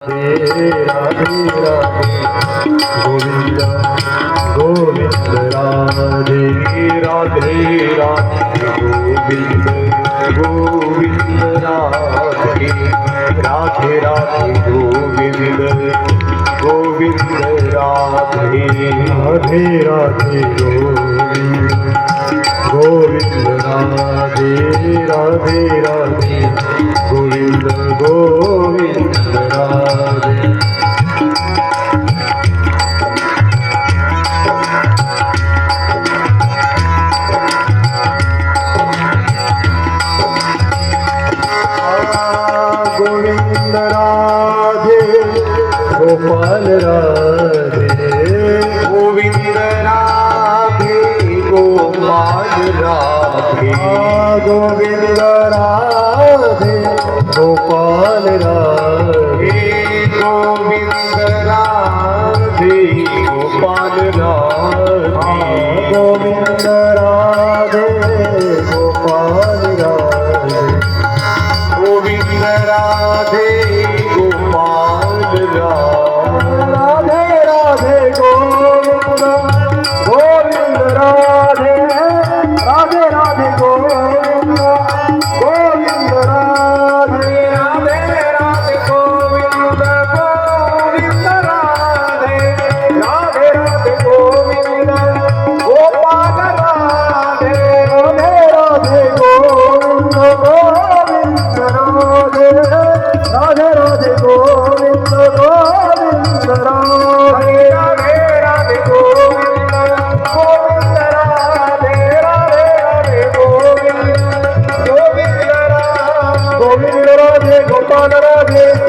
Radhe Radhe Radhe Govind Radhe Radhe Radhe Govind Govind Radhe Radhe Radhe Govind Govind Radhe Radhe Radhe Govind Gopal Radhe. Govinda Radhe Gopal Radhe. Govinda Radhe Gopal Radhe. Govinda Radhe Gopal Radhe. Govinda Radhe Gopal Radhe. Govinda Radhe Govinda Radhe Gopal Radhe